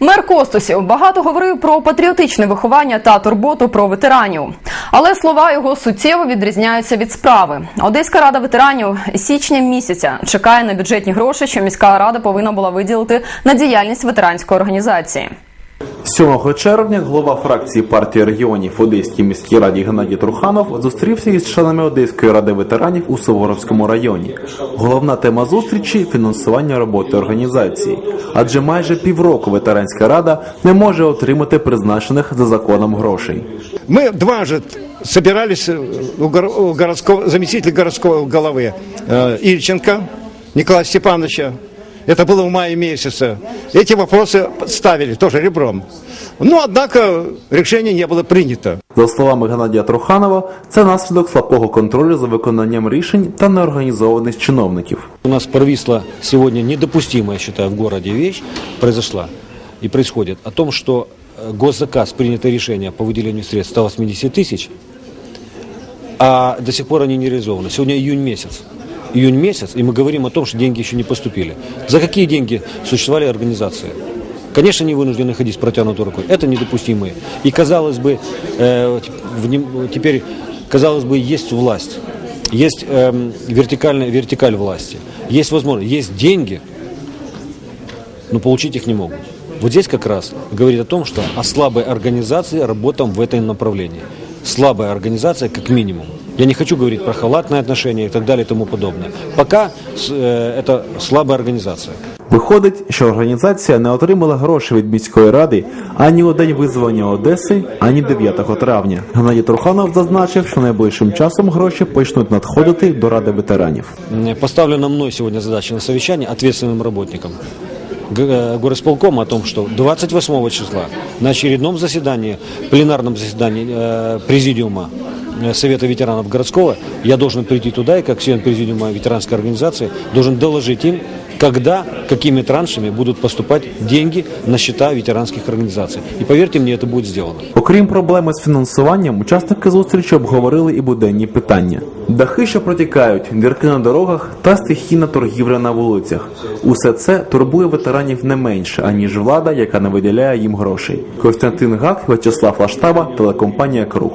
Мер Костусів багато говорив про патріотичне виховання та турботу про ветеранів. Але слова його суттєво відрізняються від справи. Одеська рада ветеранів січня місяця чекає на бюджетні гроші, що міська рада повинна була виділити на діяльність ветеранської організації. 7 червня голова фракції партії регіонів в Одеській міській раді Геннадій Труханов зустрівся із членами Одеської ради ветеранів у Суворовському районі. Головна тема зустрічі фінансування роботи організації, адже майже півроку ветеранська рада не може отримати призначених за законом грошей. Мы дважды собирались у горо- у городского, заместителя городского головы э, Ильченко Николая Степановича. Это было в мае месяце. Эти вопросы ставили тоже ребром. Но, однако, решение не было принято. За словами Геннадія Труханова, це наслідок слабкого контролю за виконанням рішень та неорганізованість чиновників. У нас провисла сегодня недопустимая, я считаю, в городе вещь произошла и происходит о том, что э, госзаказ, принято решение по выделению средств 180 тысяч, а до сих пор они не реализованы. Сегодня июнь месяц. Июнь месяц, и мы говорим о том, что деньги еще не поступили. За какие деньги существовали организации? Конечно, они вынуждены ходить с протянутой рукой. Это недопустимые. И казалось бы, э, теперь, казалось бы, есть власть, есть эм, вертикальная вертикаль власти, есть возможность, есть деньги, но получить их не могут. Вот здесь как раз говорит о том, что о слабой организации работам в этом направлении. Слабая организация как минимум. Я не хочу говорить про халатное отношение и так далее и тому подобное. Пока с- э, это слабая организация. Виходить, що організація не отримала гроші від міської ради ані у день визволення Одеси, ані 9 травня. Геннадій Труханов зазначив, що найближчим часом гроші почнуть надходити до ради ветеранів. М, Поставлена мной сегодня задача на совещание ответственным работникам г- э, горосполкома о том, что 28 числа на очередном заседании, пленарном заседании э, президиума э, Совета ветеранов городского, я должен прийти туда и как член президиума ветеранской организации должен доложить им, когда, какими траншами будут поступать деньги на счета ветеранских организаций. И поверьте мне, это будет сделано. Окрім проблеми з фінансуванням, учасники зустрічі обговорили і буденні питання: дахи, що протікають, дірки на дорогах та стихійна торгівля на вулицях. Усе це турбує ветеранів не менше, аніж влада, яка не виділяє їм грошей. Костянтин Гак, В'ячеслав Лаштаба, телекомпанія Круг.